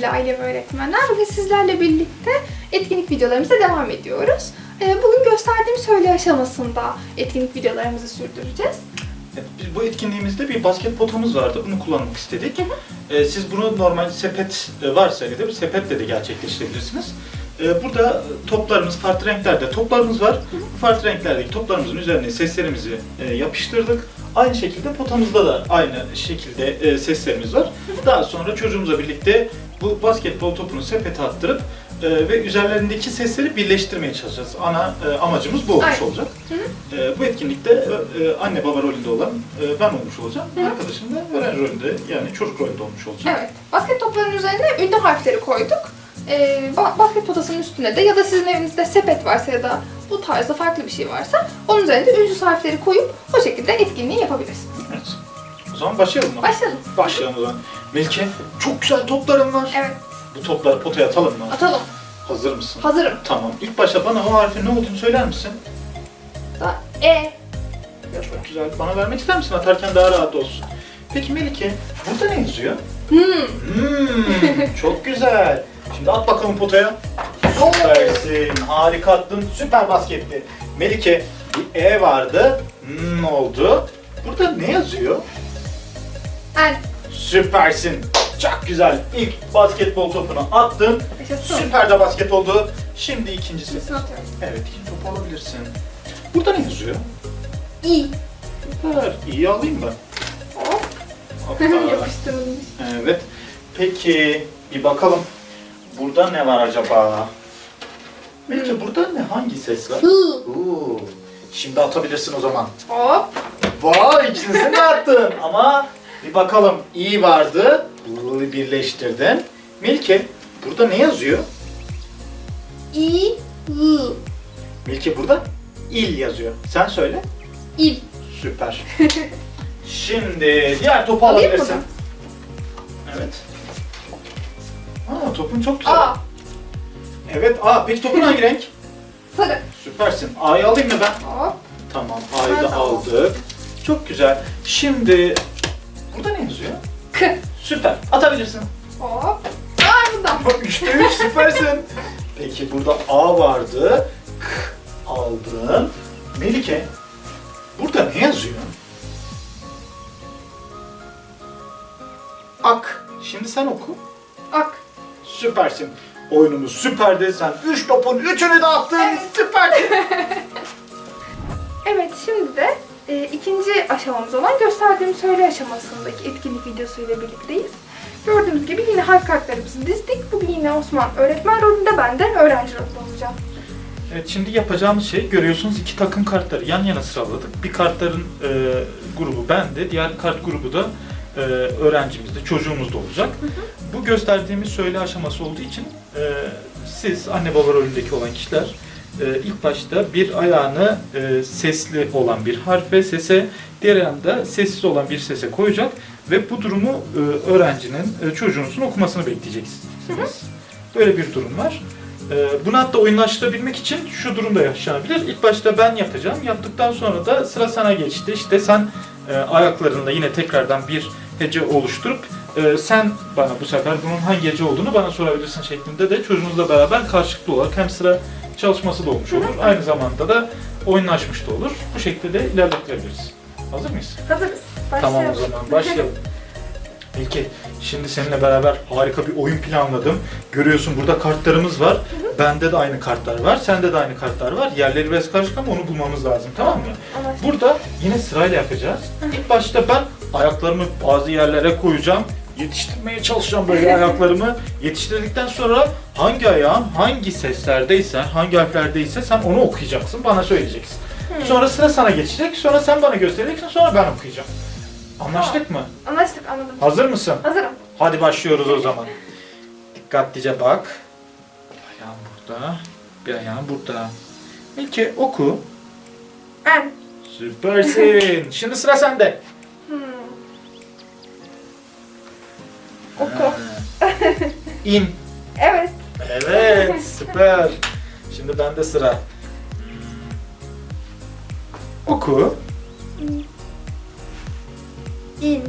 sevgili aile ve öğretmenler. Bugün sizlerle birlikte etkinlik videolarımıza devam ediyoruz. Ee, Bugün gösterdiğim söyle aşamasında etkinlik videolarımızı sürdüreceğiz. Evet, biz bu etkinliğimizde bir basket potamız vardı. Bunu kullanmak istedik. Ee, siz bunu normal sepet e, varsa evde bir sepetle de gerçekleştirebilirsiniz. Ee, burada toplarımız farklı renklerde toplarımız var. Bu farklı renklerdeki toplarımızın üzerine seslerimizi e, yapıştırdık. Aynı şekilde potamızda da aynı şekilde e, seslerimiz var. Daha sonra çocuğumuzla birlikte bu basketbol topunu sepete attırıp e, ve üzerlerindeki sesleri birleştirmeye çalışacağız. Ana e, amacımız bu olmuş Aynen. olacak. E, bu etkinlikte e, e, anne baba rolünde olan e, ben olmuş olacağım. Hı. Arkadaşım da öğrenci rolünde yani çocuk rolünde olmuş olacak. Evet, basket toplarının üzerine ünlü harfleri koyduk. Ba- basket potasının üstüne de ya da sizin evinizde sepet varsa ya da bu tarzda farklı bir şey varsa onun üzerine de ünlü harfleri koyup o şekilde etkinliği yapabilirsiniz. Evet. O zaman başlayalım mı? Başlayalım. Başlayalım o zaman. Melike çok güzel toplarım var. Evet, Bu topları potaya atalım mı? atalım. Hazır mısın? Hazırım. Tamam. İlk başta bana o harfin ne olduğunu söyler misin? Da E. Çok güzel. Bana vermek ister misin? Atarken daha rahat olsun. Peki Melike, burada ne yazıyor? Hmm. Hmm, çok güzel. Şimdi at bakalım potaya. Süpersin. Harika attın. Süper basketti. Melike, bir E vardı. Hmm oldu. Burada ne yazıyor? En. Süpersin. Çok güzel. İlk basketbol topunu attın. Yaşasın. Süper de basket oldu. Şimdi ikincisi. Atıyorum. Evet, ikinci topu alabilirsin. Burada ne yazıyor? İ. Süper. İyi alayım ben. Hop. Hoppa. Yapıştırılmış. Evet. Peki bir bakalım. Burada ne var acaba? Melike burada ne? Hangi ses var? Hı. Oo. Şimdi atabilirsin o zaman. Hop. Vay ikisini de attın. Ama bir bakalım. İyi vardı. Bunu birleştirdin. Melike burada ne yazıyor? İ. I. Melike burada il yazıyor. Sen söyle. İl. Süper. Şimdi diğer topu Alayım mı alabilirsin. Evet. Aa topun çok güzel. A. Evet. Aa peki topun hangi renk? Sarı. Süpersin. A'yı alayım mı ben? Hop. Tamam. A'yı da Ben de aldık. Çok güzel. Şimdi burada ne yazıyor? K. Süper. Atabilirsin. Hop. Aa burada. Üçte üç süpersin. Peki burada A vardı. K aldın. Melike burada ne yazıyor? Ak. Şimdi sen oku. Ak. Süpersin. Oyunumuz süperdi. Sen üç topun üçünü de attın. Evet. Süpersin. Evet şimdi de e, ikinci aşamamız olan gösterdiğim söyle aşamasındaki etkinlik videosuyla birlikteyiz. Gördüğünüz gibi yine harf kartlarımızı dizdik. Bugün yine Osman öğretmen rolünde ben de öğrenci rolünde olacağım. Evet şimdi yapacağımız şey görüyorsunuz iki takım kartları yan yana sıraladık. Bir kartların e, grubu bende, diğer kart grubu da e, öğrencimizde, çocuğumuzda olacak. Bu gösterdiğimiz söyle aşaması olduğu için e, siz anne baba rolündeki olan kişiler ilk başta bir ayağını e, sesli olan bir harfe, sese, diğer ayağında sessiz olan bir sese koyacak ve bu durumu e, öğrencinin, e, çocuğunuzun okumasını bekleyeceksiniz. Böyle bir durum var. Ee, Bunu hatta oyunlaştırabilmek için şu durumda yaşanabilir. İlk başta ben yapacağım. Yaptıktan sonra da sıra sana geçti. İşte sen ayaklarında yine tekrardan bir hece oluşturup e, sen bana bu sefer bunun hangi hece olduğunu bana sorabilirsin şeklinde de çocuğunuzla beraber karşılıklı olarak hem sıra çalışması da olmuş olur. Aynı zamanda da oyunlaşmış da olur. Bu şekilde de ilerletebiliriz. Hazır mıyız? Hazırız. Tamam o Başlayalım. zaman başlayalım. İlke, şimdi seninle beraber harika bir oyun planladım. Görüyorsun burada kartlarımız var. Bende de aynı kartlar var. Sende de aynı kartlar var. Yerleri biraz karışık ama onu bulmamız lazım tamam mı? Anlaştık. Burada yine sırayla yapacağız. İlk başta ben ayaklarımı bazı yerlere koyacağım. Yetiştirmeye çalışacağım böyle ayaklarımı. Yetiştirdikten sonra hangi ayağım hangi seslerdeyse, hangi harflerdeyse sen onu okuyacaksın, bana söyleyeceksin. Sonra sıra sana geçecek, sonra sen bana göstereceksin, sonra ben okuyacağım. Anlaştık mı? Anlaştık anladım. Hazır mısın? Hazırım. Hadi başlıyoruz o zaman. Dikkatlice bak. Bir ayağım burada, bir ayağım burada. İlki oku. En. Süpersin. Şimdi sıra sende. İn. Evet. Evet, süper. Şimdi bende sıra. Oku. İn.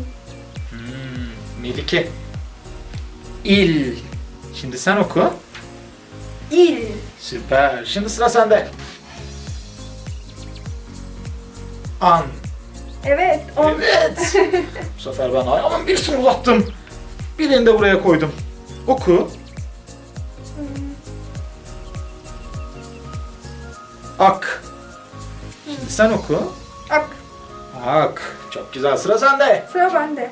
Hmm, Melike. İl. Şimdi sen oku. İl. Süper. Şimdi sıra sende. An. Evet. On. Evet. Bu sefer ben ayağımın birisini uzattım. Birini de buraya koydum. Oku. Ak. Şimdi sen oku. Ak. Ak. Çok güzel. Sıra sende. Sıra bende.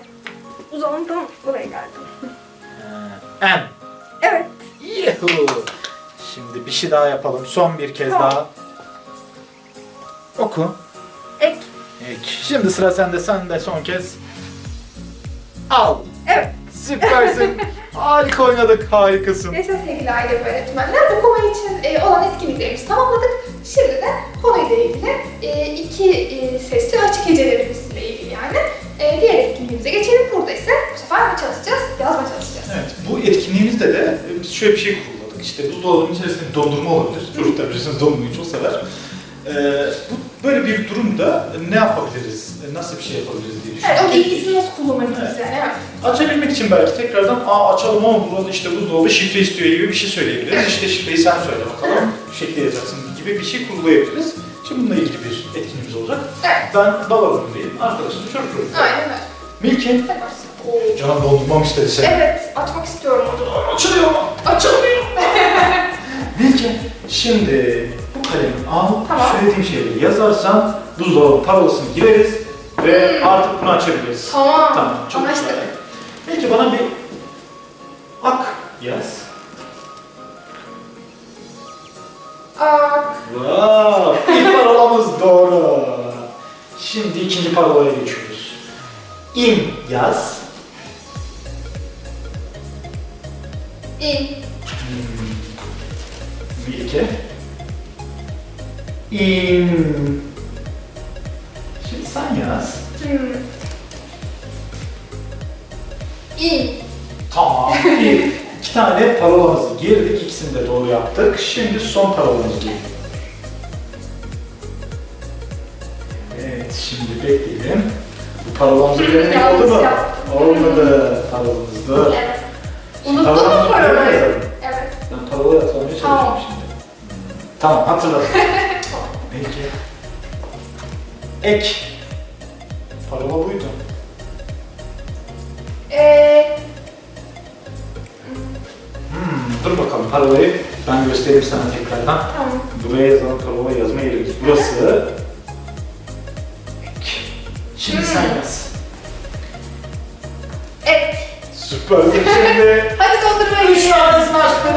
Uzandım. Buraya geldim. Ee, En. Evet. Yuhu. Şimdi bir şey daha yapalım. Son bir kez Tamam. daha. Oku. Ek. Ek. Şimdi sıra sende. Sen de son kez. Al. Evet. Süpersin. Harika oynadık. Harikasın. Yaşa sevgili aile öğretmenler. Bu konu için e, olan etkinliklerimizi tamamladık. Şimdi de konuyla ilgili e, iki e, sesli açık hecelerimizle ilgili yani e, diğer etkinliğimize geçelim. Burada ise bu sefer ne çalışacağız? Yazma çalışacağız. Evet, bu etkinliğimizde de biz şöyle bir şey kurguladık. İşte buzdolabının içerisinde dondurma olabilir. Çocuklar bilirsiniz dondurmayı çok sever. Ee, bu böyle bir durumda ne yapabiliriz? Nasıl bir şey yapabiliriz diye Evet, o bilgisini nasıl kullanabiliriz Evet. yani? Evet. Açabilmek için belki tekrardan Aa, açalım ama burada işte buzdolabı şifre istiyor gibi bir şey söyleyebiliriz. İşte şifreyi sen söyle bakalım. Bu şekilde yazacaksın gibi bir şey kurgulayabiliriz. Şimdi bununla ilgili bir etkinliğimiz olacak. Evet. Ben babalığındayım, arkadaşım çocuk çocuk. Aynen öyle. Milke, başlayalım. canım dondurmam istedi seni. Evet, açmak istiyorum onu. Açılıyor mu? Açılmıyor. Milke, şimdi bu kalemi al, Tamam. söylediğim şeyleri yazarsan buzdolabı parolasını gireriz ve artık bunu açabiliriz. Tamam. Tamam, çok Anlaştık. güzel. Peki bana bir ak yaz. Ak. Wow, ilk parolamız doğru. Şimdi ikinci parolaya geçiyoruz. İn yaz. İn. Milke. İn. Şimdi sen yaz. Hmm. İn. Tamam. Bir, iki tane parolamızı girdik. İkisini de doğru yaptık. Şimdi son parolamız geliyor. Evet, şimdi bekleyelim. Bu parolamızı Yanlış oldu mu? Olmadı parolamızda. Evet. Unuttun mu parolayı? Evet. Ben parolayı hatırlamaya çalışıyorum Tamam. şimdi. Tamam, hatırladım. Peki. Ek. Parola buydu. Eee... Hmm, dur bakalım parolayı ben göstereyim sana tekrardan. Tamam. Buraya yazılan parola yazma yerimiz. Burası. Ek. Şimdi sen Hmm. yaz. Ek. Süpersin şimdi. Hadi dondurmaya Üç gidiyoruz. tanesini açtık